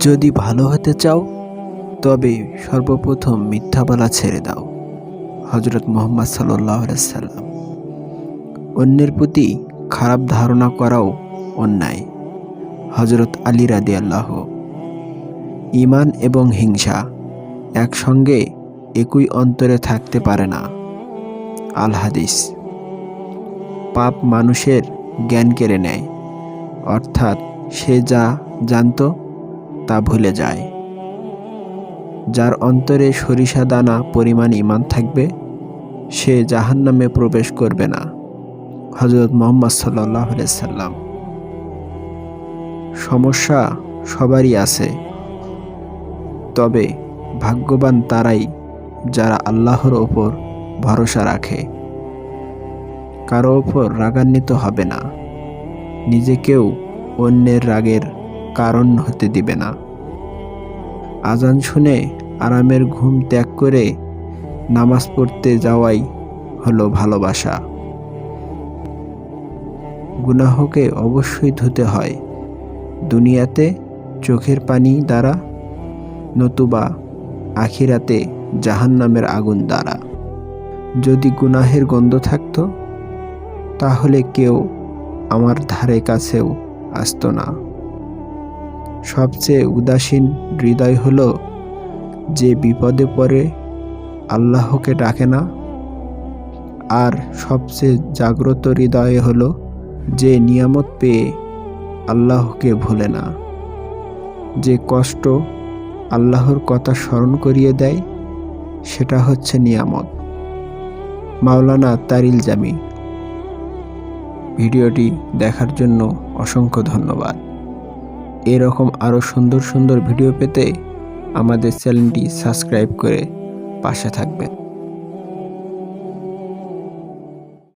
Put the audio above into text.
যদি ভালো হতে চাও, তবে সর্বপ্রথম মিথ্যা বলা ছেড়ে দাও। হজরত মোহাম্মদ সাল্লাহ সাল্লাম। অন্যের প্রতি খারাপ ধারণা করাও অন্যায়। হজরত আলী রাদি আল্লাহ ইমান এবং হিংসা একসঙ্গে একই অন্তরে থাকতে পারে না। আল হাদিস। পাপ মানুষের জ্ঞান কেড়ে নেয়। অর্থাৎ সে যা জানত তা ভুলে যায়। যার অন্তরে সরিষা দানা পরিমাণ ইমান থাকবে, সে জাহান নামে প্রবেশ করবে না। হজরত মোহাম্মদ সাল্লাহ সাল্লাম। সমস্যা সবারই আছে। তবে ভাগ্যবান তারাই যারা আল্লাহর ওপর ভরসা রাখে। কারও ওপর রাগান্বিত হবে না। নিজেকেও অন্যের রাগের কারণ হতে দিবে না। আজান শুনে আরামের ঘুম ত্যাগ করে নামাজ পড়তে যাওয়াই হলো ভালোবাসা। গুনাহকে অবশ্যই ধুতে হয়। দুনিয়াতে চোখের পানি দ্বারা নতুবা আখিরাতে জাহান্নামের আগুন দ্বারা। যদি গুনাহের গন্ধ থাকত, তাহলে কেউ আমার ধারে কাছেও আসতো না। সবচেয়ে উদাসীন হৃদয় হল যে বিপদে পড়ে আল্লাহকে ডাকে না। আর সবচেয়ে জাগ্রত হৃদয় হল যে নিয়ামত পেয়ে আল্লাহকে ভোলে না। যে কষ্ট আল্লাহর কথা স্মরণ করিয়ে দেয়, সেটা হচ্ছে নিয়ামত। মাওলানা তারিল জামি। ভিডিওটি দেখার জন্য অসংখ্য ধন্যবাদ। এরকম আরও সুন্দর সুন্দর ভিডিও পেতে আমাদের চ্যানেলটি সাবস্ক্রাইব করে পাশে থাকবেন।